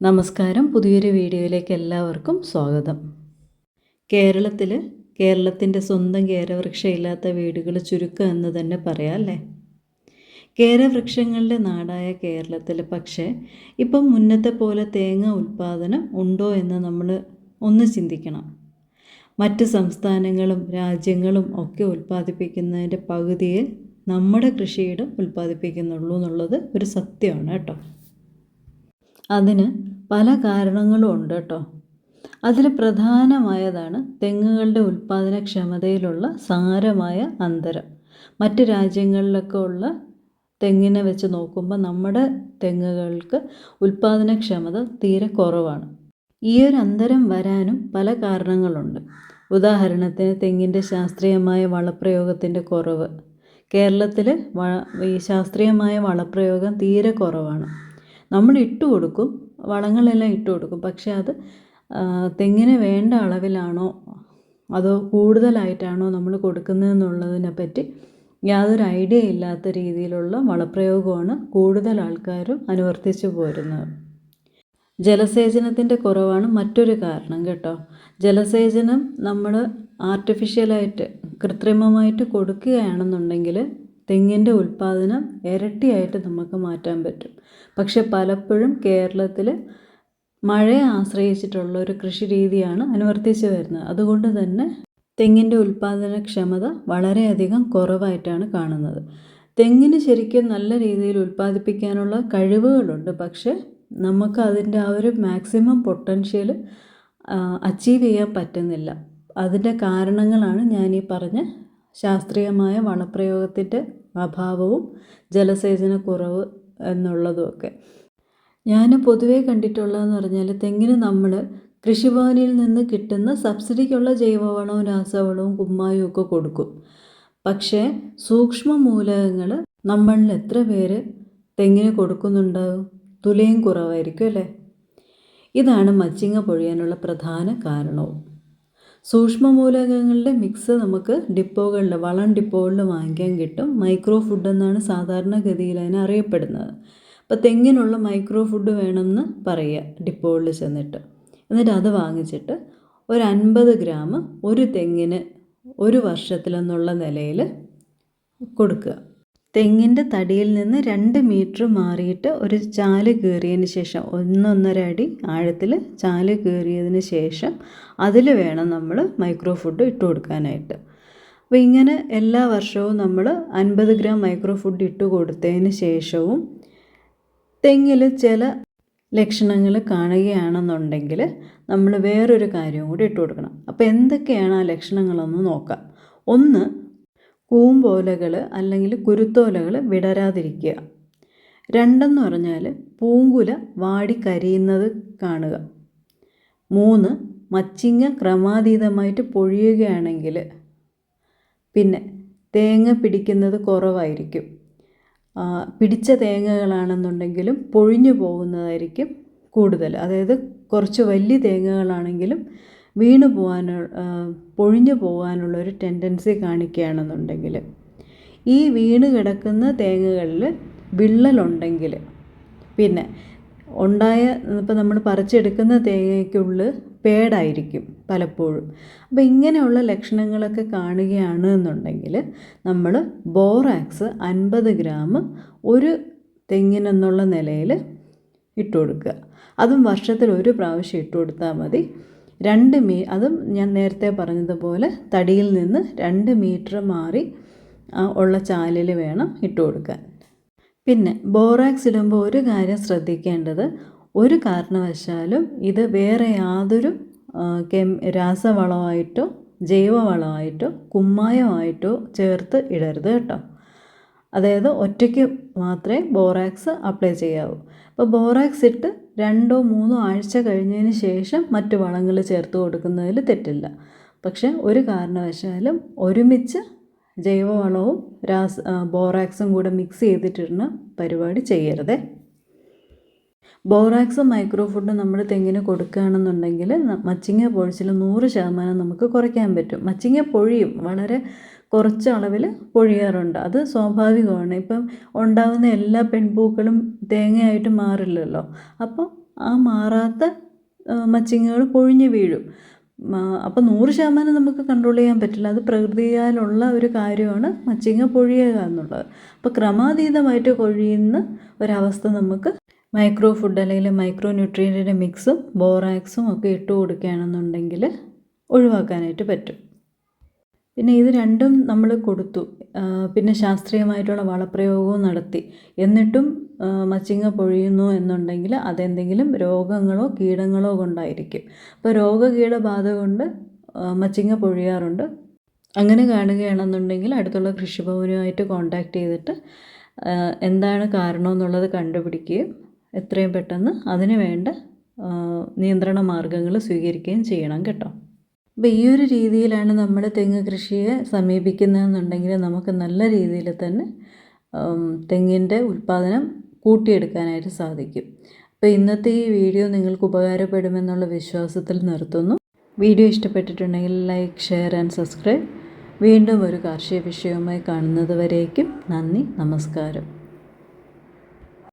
നമസ്കാരം. പുതിയൊരു വീഡിയോയിലേക്ക് എല്ലാവർക്കും സ്വാഗതം. കേരളത്തിൽ കേരളത്തിന്റെ സ്വന്തം കേരവൃക്ഷമില്ലാത്ത വീടുകൾ ചുരുക്കം എന്ന് തന്നെ പറയാം അല്ലേ? കേരവൃക്ഷങ്ങളുടെ നാടായ കേരളത്തിൽ പക്ഷേ ഇപ്പം മുന്നത്തെ പോലെ തേങ്ങ ഉൽപ്പാദനം ഉണ്ടോ എന്ന് നമ്മൾ ഒന്ന് ചിന്തിക്കണം. മറ്റ് സംസ്ഥാനങ്ങളും രാജ്യങ്ങളും ഒക്കെ ഉൽപ്പാദിപ്പിക്കുന്നതിന്റെ പകുതിയെ നമ്മുടെ കൃഷിയിടം ഉൽപ്പാദിപ്പിക്കുന്നുള്ളൂ എന്നുള്ളത് ഒരു സത്യമാണ് കേട്ടോ. അതിന് പല കാരണങ്ങളും ഉണ്ട് കേട്ടോ. അതിൽ പ്രധാനമായതാണ് തെങ്ങുകളുടെ ഉൽപ്പാദനക്ഷമതയിലുള്ള സാരമായ അന്തരം. മറ്റ് രാജ്യങ്ങളിലൊക്കെ ഉള്ള തെങ്ങിനെ വെച്ച് നോക്കുമ്പോൾ നമ്മുടെ തെങ്ങുകൾക്ക് ഉൽപ്പാദനക്ഷമത തീരെ കുറവാണ്. ഈ ഒരു അന്തരം വരാനും പല കാരണങ്ങളുണ്ട്. ഉദാഹരണത്തിന് തെങ്ങിന്റെ ശാസ്ത്രീയമായ വളപ്രയോഗത്തിന്റെ കുറവ്. കേരളത്തിൽ ഈ ശാസ്ത്രീയമായ വളപ്രയോഗം തീരെ കുറവാണ്. നമ്മൾ ഇട്ട് കൊടുക്കും വളങ്ങളെല്ലാം ഇട്ട് കൊടുക്കും. പക്ഷേ അത് തെങ്ങിന് വേണ്ട അളവിലാണോ അതോ കൂടുതലായിട്ടാണോ നമ്മൾ കൊടുക്കുന്നതെന്നുള്ളതിനെ പറ്റി യാതൊരു ഐഡിയ ഇല്ലാത്ത രീതിയിലുള്ള വളപ്രയോഗമാണ് കൂടുതൽ ആൾക്കാരും അനുവർത്തിച്ചു പോരുന്നത്. ജലസേചനത്തിന്റെ കുറവാണ് മറ്റൊരു കാരണം കേട്ടോ. ജലസേചനം നമ്മൾ ആർട്ടിഫിഷ്യലായിട്ട് കൃത്രിമമായിട്ട് കൊടുക്കുകയാണെന്നുണ്ടെങ്കിൽ തെങ്ങിന്റെ ഉൽപ്പാദനം ഇരട്ടിയായിട്ട് നമുക്ക് മാറ്റാൻ പറ്റും. പക്ഷെ പലപ്പോഴും കേരളത്തിൽ മഴയെ ആശ്രയിച്ചിട്ടുള്ള ഒരു കൃഷി രീതിയാണ് അനുവർത്തിച്ച് വരുന്നത്. അതുകൊണ്ട് തന്നെ തെങ്ങിന്റെ ഉൽപ്പാദനക്ഷമത വളരെയധികം കുറവായിട്ടാണ് കാണുന്നത്. തെങ്ങിന് ശരിക്കും നല്ല രീതിയിൽ ഉൽപ്പാദിപ്പിക്കാനുള്ള കഴിവുകളുണ്ട്. പക്ഷേ നമുക്ക് അതിന്റെ ആ ഒരു മാക്സിമം പൊട്ടൻഷ്യൽ അച്ചീവ് ചെയ്യാൻ പറ്റുന്നില്ല. അതിന്റെ കാരണങ്ങളാണ് ഞാൻ ഈ പറഞ്ഞ ശാസ്ത്രീയമായ വളപ്രയോഗത്തിന്റെ അഭാവവും ജലസേചന ജലസേചനക്കുറവ് എന്നുള്ളതുമൊക്കെ. ഞാൻ പൊതുവേ കണ്ടിട്ടുള്ളതെന്ന് പറഞ്ഞാൽ തെങ്ങിന് നമ്മൾ കൃഷിഭവനിൽ നിന്ന് കിട്ടുന്ന സബ്സിഡിക്കുള്ള ജൈവവളവും രാസവളവും കുമ്മായും ഒക്കെ കൊടുക്കും. പക്ഷേ സൂക്ഷ്മ മൂലകങ്ങൾ നമ്മളിൽ എത്ര പേര് തെങ്ങിന് കൊടുക്കുന്നുണ്ടാവും? തുലയും കുറവായിരിക്കും അല്ലേ? ഇതാണ് മച്ചിങ്ങ പൊഴിയാനുള്ള പ്രധാന കാരണവും. സൂക്ഷ്മമൂലകങ്ങളുടെ മിക്സ് നമുക്ക് ഡിപ്പോകളിൽ വളം ഡിപ്പോകളിൽ വാങ്ങിക്കാൻ കിട്ടും. മൈക്രോ ഫുഡ് എന്നാണ് സാധാരണഗതിയിൽ അതിനെ അറിയപ്പെടുന്നത്. അപ്പോൾ തെങ്ങിനുള്ള മൈക്രോ ഫുഡ് വേണമെന്ന് പറയുക ഡിപ്പോകളിൽ ചെന്നിട്ട്. എന്നിട്ട് അത് വാങ്ങിച്ചിട്ട് ഒരു അൻപത് ഗ്രാം ഒരു തെങ്ങിന് ഒരു വർഷത്തിലെന്നുള്ള നിലയിൽ കൊടുക്കുക. തെങ്ങിന്റെ തടിയിൽ നിന്ന് രണ്ട് മീറ്റർ മാറിയിട്ട് ഒരു ചാൽ കീറിയതിന് ശേഷം ഒന്നൊന്നര അടി ആഴത്തിൽ ചാൽ കീറിയതിന് ശേഷം അതിൽ വേണം നമ്മൾ മൈക്രോ ഫുഡ് ഇട്ട് കൊടുക്കാനായിട്ട്. അപ്പോൾ ഇങ്ങനെ എല്ലാ വർഷവും നമ്മൾ അൻപത് ഗ്രാം മൈക്രോ ഫുഡ് ഇട്ട് കൊടുത്തതിന് ശേഷവും തെങ്ങിൽ ചില ലക്ഷണങ്ങൾ കാണുകയാണെന്നുണ്ടെങ്കിൽ നമ്മൾ വേറൊരു കാര്യവും കൂടി ഇട്ട് കൊടുക്കണം. അപ്പോൾ എന്തൊക്കെയാണ് ആ ലക്ഷണങ്ങളൊന്ന് നോക്കാം. ഒന്ന് കൂമ്പോലകൾ അല്ലെങ്കിൽ കുരുത്തോലകൾ വിടരാതിരിക്കുക. രണ്ടെന്ന് പറഞ്ഞാൽ പൂങ്കുല വാടി കരിയുന്നത് കാണുക. മൂന്ന് മച്ചിങ്ങ ക്രമാതീതമായിട്ട് പൊഴിയുകയാണെങ്കിൽ പിന്നെ തേങ്ങ പിടിക്കുന്നത് കുറവായിരിക്കും. പിടിച്ച തേങ്ങകളാണെന്നുണ്ടെങ്കിലും പൊഴിഞ്ഞു പോകുന്നതായിരിക്കും കൂടുതൽ അതായത് കുറച്ച് വലിയ തേങ്ങകളാണെങ്കിലും വീണു പോകാനുള്ള പൊഴിഞ്ഞു പോകാനുള്ള ഒരു ടെൻഡൻസി കാണിക്കുകയാണെന്നുണ്ടെങ്കിൽ ഈ വീണ് കിടക്കുന്ന തേങ്ങകളിൽ വിള്ളലുണ്ടെങ്കിൽ പിന്നെ ഉണ്ടായ ഇപ്പോൾ നമ്മൾ പറിച്ചെടുക്കുന്ന തേങ്ങയ്ക്കുള്ളിൽ പേടായിരിക്കും പലപ്പോഴും. അപ്പോൾ ഇങ്ങനെയുള്ള ലക്ഷണങ്ങളൊക്കെ കാണുകയാണ് എന്നുണ്ടെങ്കിൽ നമ്മൾ ബോറാക്സ് അൻപത് ഗ്രാം ഒരു തെങ്ങിനെന്നുള്ള നിലയിൽ ഇട്ട് കൊടുക്കുക. അതും വർഷത്തിൽ ഒരു പ്രാവശ്യം ഇട്ട് കൊടുത്താൽ മതി. രണ്ട് മീ അതും ഞാൻ നേരത്തെ പറഞ്ഞതുപോലെ തടിയിൽ നിന്ന് രണ്ട് മീറ്റർ മാറി ഉള്ള ചാലിൽ വേണം ഇട്ട് കൊടുക്കാൻ. പിന്നെ ബോറാക്സ് ഇടുമ്പോൾ ഒരു കാര്യം ശ്രദ്ധിക്കേണ്ടത് ഒരു കാരണവശാലും ഇത് വേറെ യാതൊരു കെം രാസവളമായിട്ടോ ജൈവവളമായിട്ടോ കുമ്മായമായിട്ടോ ചേർത്ത് ഇടരുത് കേട്ടോ. അതായത് ഒറ്റയ്ക്ക് മാത്രമേ ബോറാക്സ് അപ്ലൈ ചെയ്യാവൂ. അപ്പോൾ ബോറാക്സ് ഇട്ട് രണ്ടോ മൂന്നോ ആഴ്ച കഴിഞ്ഞതിന് ശേഷം മറ്റു വളങ്ങൾ ചേർത്ത് കൊടുക്കുന്നതിൽ തെറ്റില്ല. പക്ഷേ ഒരു കാരണവശാലും ഒരുമിച്ച് ജൈവവളവും രാസ് ബോറാക്സും കൂടെ മിക്സ് ചെയ്തിട്ടിരുന്ന പരിപാടി ചെയ്യരുതേ. ബോറാക്സും മൈക്രോ ഫുഡും നമ്മൾ തെങ്ങിന് കൊടുക്കുകയാണെന്നുണ്ടെങ്കിൽ മച്ചിങ്ങ പൊഴിച്ചിൽ നൂറ് ശതമാനം നമുക്ക് കുറയ്ക്കാൻ പറ്റും. മച്ചിങ്ങ പൊഴിയും. വളരെ കുറച്ച് അളവിൽ പൊഴിയാറുണ്ട്. അത് സ്വാഭാവികമാണ്. ഇപ്പം ഉണ്ടാകുന്ന എല്ലാ പെൺപൂക്കളും തേങ്ങയായിട്ട് മാറില്ലല്ലോ. അപ്പോൾ ആ മാറാത്ത മച്ചിങ്ങകൾ പൊഴിഞ്ഞു വീഴും. അപ്പോൾ നൂറ് ശതമാനം നമുക്ക് കൺട്രോൾ ചെയ്യാൻ പറ്റില്ല. അത് പ്രകൃതിയാലുള്ള ഒരു കാര്യമാണ് മച്ചിങ്ങ പൊഴിയുക എന്നുള്ളത്. അപ്പോൾ ക്രമാതീതമായിട്ട് കൊഴിയുന്ന ഒരവസ്ഥ നമുക്ക് മൈക്രോ ഫുഡ് അല്ലെങ്കിൽ മൈക്രോ ന്യൂട്രിയന്റിന്റെ മിക്സും ബോറാക്സും ഒക്കെ ഇട്ട് കൊടുക്കുകയാണെന്നുണ്ടെങ്കിൽ ഒഴിവാക്കാനായിട്ട് പറ്റും. പിന്നെ ഇത് രണ്ടും നമ്മൾ കൊടുത്തു. പിന്നെ ശാസ്ത്രീയമായിട്ടുള്ള വളപ്രയോഗവും നടത്തി. എന്നിട്ടും മച്ചിങ്ങ പൊഴിയുന്നു എന്നുണ്ടെങ്കിൽ അതെന്തെങ്കിലും രോഗങ്ങളോ കീടങ്ങളോ കൊണ്ടായിരിക്കും. അപ്പോൾ രോഗകീടബാധ കൊണ്ട് മച്ചിങ്ങ പൊഴിയാറുണ്ട്. അങ്ങനെ കാണുകയാണെന്നുണ്ടെങ്കിൽ അടുത്തുള്ള കൃഷിഭവനുമായിട്ട് കോണ്ടാക്ട് ചെയ്തിട്ട് എന്താണ് കാരണം എന്നുള്ളത് കണ്ടുപിടിക്കുകയും എത്രയും പെട്ടെന്ന് അതിനു വേണ്ട നിയന്ത്രണ മാർഗങ്ങൾ സ്വീകരിക്കുകയും ചെയ്യണം കേട്ടോ. അപ്പോൾ ഈ ഒരു രീതിയിലാണ് നമ്മൾ തെങ്ങ് കൃഷിയെ സമീപിക്കുന്നതെന്നുണ്ടെങ്കിൽ നമുക്ക് നല്ല രീതിയിൽ തന്നെ തെങ്ങിന്റെ ഉൽപ്പാദനം കൂട്ടിയെടുക്കാനായിട്ട് സാധിക്കും. അപ്പോൾ ഇന്നത്തെ ഈ വീഡിയോ നിങ്ങൾക്ക് ഉപകാരപ്പെടുമെന്നുള്ള വിശ്വാസത്തിൽ നിർത്തുന്നു. വീഡിയോ ഇഷ്ടപ്പെട്ടിട്ടുണ്ടെങ്കിൽ ലൈക്ക് ഷെയർ ആൻഡ് സബ്സ്ക്രൈബ്. വീണ്ടും ഒരു കാർഷിക വിഷയവുമായി കാണുന്നതുവരേക്കും നന്ദി നമസ്കാരം.